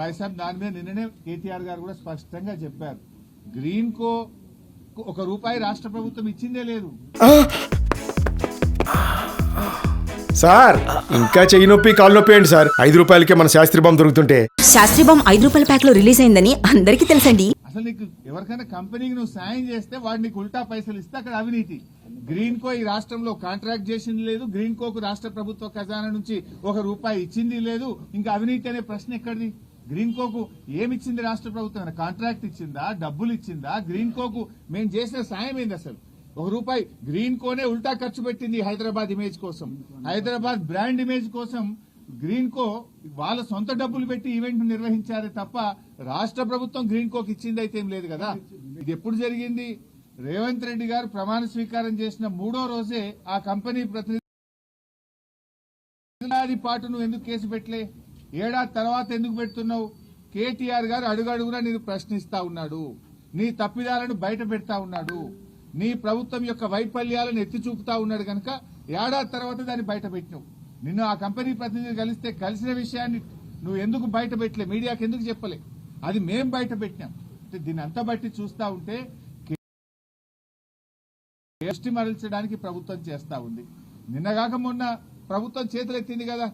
వైఎస్ఆర్ దాని మీద నిన్ననే కేటీఆర్ గారు కూడా స్పష్టంగా చెప్పారు. గ్రీన్ కో ఒక రూపాయి రాష్ట్ర ప్రభుత్వం ఇచ్చిందే లేదు. సార్ ఇంకా చెయ్యి నొప్పి కాలు నొప్పి ఏంటి సార్? ఐదు రూపాయలకే మన శాస్త్రి బాంబు దొరుకుతుంటే. శాస్త్రీ బామ్ ఐదు రూపాయల ప్యాక్లో రిలీజ్ అయిందని అందరికీ తెలుసండి. అసలు నీకు ఎవరికైనా కంపెనీకి నువ్వు సాయం చేస్తే వాడు నీకు ఉల్టా పైసలు ఇస్తే అక్కడ అవినీతి. గ్రీన్ కో ఈ రాష్ట్రంలో కాంట్రాక్ట్ చేసింది లేదు. గ్రీన్ కోకు రాష్ట్ర ప్రభుత్వ ఖజానా నుంచి ఒక రూపాయి ఇచ్చింది లేదు. ఇంకా అవినీతి అనే ప్రశ్న ఎక్కడిది? గ్రీన్ కోకు ఏమిచ్చింది రాష్ట్ర ప్రభుత్వం? కాంట్రాక్ట్ ఇచ్చిందా? డబ్బులు ఇచ్చిందా? గ్రీన్ కోకు మేము చేసిన సాయం ఏంది అసలు? ఒక రూపాయి గ్రీన్ కోనే ఉల్టా ఖర్చు పెట్టింది హైదరాబాద్ ఇమేజ్ కోసం. హైదరాబాద్ బ్రాండ్ ఇమేజ్ కోసం గ్రీన్ కో వాళ్ళ సొంత డబ్బులు పెట్టి ఈవెంట్ నిర్వహించారే తప్ప రాష్ట్ర ప్రభుత్వం గ్రీన్ కోకి ఇచ్చింది అయితే ఏం లేదు కదా? ఇది ఎప్పుడు జరిగింది? రేవంత్ రెడ్డి గారు ప్రమాణ స్వీకారం చేసిన మూడో రోజే ఆ కంపెనీ ప్రతినిధి పాటు నువ్వు ఎందుకు కేసు పెట్టలే? ఏడాది తర్వాత ఎందుకు పెడుతున్నావు? కేటీఆర్ గారు అడుగడుగునా నేను ప్రశ్నిస్తా ఉన్నాడు. నీ తప్పిదాలను బయట పెడతా ఉన్నాడు. నీ ప్రభుత్వం యొక్క వైఫల్యాలను ఎత్తి చూపుతా ఉన్నాడు కనుక ఏడాది తర్వాత దాన్ని బయట పెట్టినావు? నిన్ను ఆ కంపెనీ ప్రతినిధి కలిస్తే కలిసిన విషయాన్ని నువ్వు ఎందుకు బయట పెట్టలే? మీడియాకి ఎందుకు చెప్పలే? అది మేం బయట పెట్టినాం. అంటే దీన్ని అంతా బట్టి చూస్తా ఉంటే దృష్టి మరల్చడానికి ప్రభుత్వం చేస్తా ఉంది. నిన్నగాక మొన్న ప్రభుత్వం చేతులెత్తింది కదా.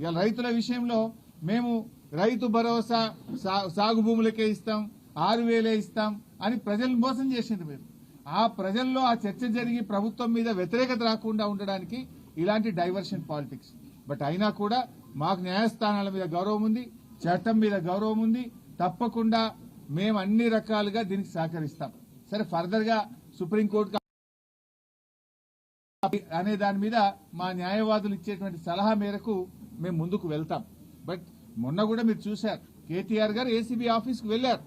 ఇవాళ రైతుల విషయంలో మేము రైతు భరోసా సా- సాగు భూములకే ఇస్తాం ఆరు వేలే ఇస్తాం అని ప్రజలను మోసం చేసింది మీరు. ఆ ప్రజల్లో ఆ చర్చ జరిగి ప్రభుత్వం మీద వ్యతిరేకత రాకుండా ఉండడానికి ఇలాంటి డైవర్షన్ పాలిటిక్స్. బట్ అయినా కూడా మాకు న్యాయస్థానాల మీద గౌరవం ఉంది చట్టం మీద గౌరవం ఉంది. తప్పకుండా మేము అన్ని రకాలుగా దీనికి సహకరిస్తాం. సరే ఫర్దర్గా సుప్రీంకోర్టు అనే దాని మీద మా న్యాయవాదులు ఇచ్చేటువంటి సలహా మేరకు మేము ముందుకు వెళ్తాం. బట్ మొన్న కూడా మీరు చూశారు కేటీఆర్ గారు ఏసీబీ ఆఫీస్కి వెళ్ళారు.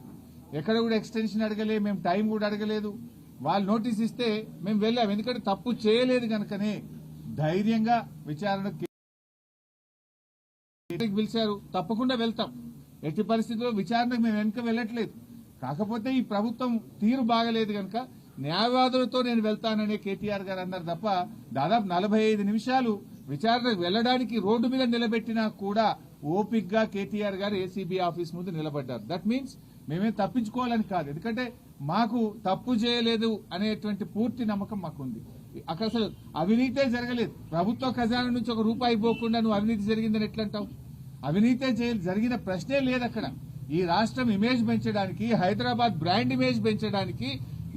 ఎక్కడ కూడా ఎక్స్టెన్షన్ అడగలే మేము టైం కూడా అడగలేదు. వాళ్ళు నోటీస్ ఇస్తే మేము వెళ్ళాం. ఎందుకంటే తప్పు చేయలేదు కనుకనే ధైర్యంగా విచారణ పిలిచారు. తప్పకుండా వెళ్తాం. ఎట్టి పరిస్థితుల్లో విచారణకు మేము వెనుక వెళ్ళట్లేదు. కాకపోతే ఈ ప్రభుత్వం తీరు బాగలేదు కనుక న్యాయవాదులతో నేను వెళ్తాననే కేటీఆర్ గారు అన్నారు తప్ప దాదాపు నలభై ఐదు నిమిషాలు విచారణ వెళ్ళడానికి రోడ్డు మీద నిలబెట్టినా కూడా ఓపిక్గా కేటీఆర్ గారు ఏసీబీ ఆఫీస్ ముందు నిలబడ్డారు. దట్ మీన్స్ మేమేం తప్పించుకోవాలని కాదు. ఎందుకంటే మాకు తప్పు చేయలేదు అనేటువంటి పూర్తి నమ్మకం మాకుంది. అక్కడ అసలు అవినీతే జరగలేదు. ప్రభుత్వ ఖజానా నుంచి ఒక రూపాయి పోకుండా నువ్వు అవినీతి జరిగిందని ఎట్లంటావు? అవినీతే జరిగిన ప్రశ్నే లేదు అక్కడ. ఈ రాష్ట్రం ఇమేజ్ పెంచడానికి హైదరాబాద్ బ్రాండ్ ఇమేజ్ పెంచడానికి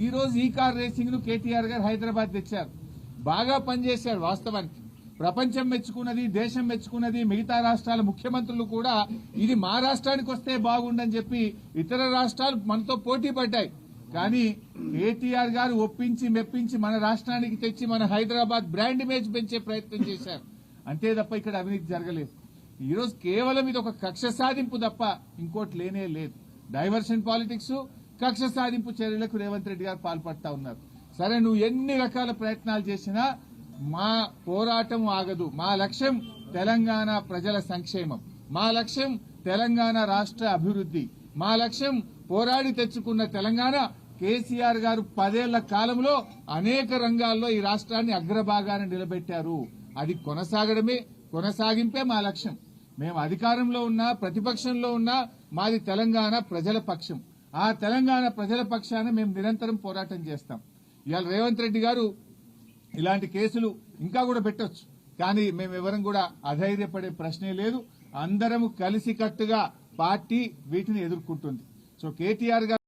ఈ రోజు ఈ కార్ రేసింగ్ను కేటీఆర్ గారు హైదరాబాద్ తెచ్చారు. బాగా పనిచేశారు వాస్తవానికి. ప్రపంచం మెచ్చుకున్నది దేశం మెచ్చుకున్నది మిగతా రాష్ట్రాల ముఖ్యమంత్రులు కూడా ఇది మా రాష్ట్రానికి వస్తే బాగుండని చెప్పి ఇతర రాష్ట్రాలు మనతో పోటీ పడ్డాయి. కానీ కేటీఆర్ గారు ఒప్పించి మెప్పించి మన రాష్ట్రానికి తెచ్చి మన హైదరాబాద్ బ్రాండ్ ఇమేజ్ పెంచే ప్రయత్నం చేశారు. అంతే తప్ప ఇక్కడ అవినీతి జరగలేదు. ఈరోజు కేవలం ఇది ఒక కక్ష సాధింపు తప్ప ఇంకోటి లేనే లేదు. డైవర్షన్ పాలిటిక్స్ కక్ష సాధింపు చర్యలకు రేవంత్ రెడ్డి గారు పాల్పడతా ఉన్నారు. సరే నువ్వు ఎన్ని రకాల ప్రయత్నాలు చేసినా మా పోరాటం ఆగదు. మా లక్ష్యం తెలంగాణ ప్రజల సంక్షేమం. మా లక్ష్యం తెలంగాణ రాష్ట్ర అభివృద్ధి. మా లక్ష్యం పోరాడి తెచ్చుకున్న తెలంగాణ కేసీఆర్ గారు పదేళ్ళ కాలంలో అనేక రంగాల్లో ఈ రాష్ట్రాన్ని అగ్రభాగాన నిలబెట్టారు. అది కొనసాగడమే కొనసాగింపే మా లక్ష్యం. మేము అధికారంలో ఉన్నా ప్రతిపక్షంలో ఉన్నా మాది తెలంగాణ ప్రజల పక్షం. ఆ తెలంగాణ ప్రజల పక్షాన మేము నిరంతరం పోరాటం చేస్తాం. ఇవాళ రేవంత్ రెడ్డి గారు ఇలాంటి కేసులు ఇంకా కూడా పెట్టొచ్చు. కానీ మేము ఎవరం కూడా అధైర్యపడే ప్రశ్నే లేదు. అందరము కలిసికట్టుగా పార్టీ వీటిని ఎదుర్కొంటుంది. సో కేటీఆర్ గారు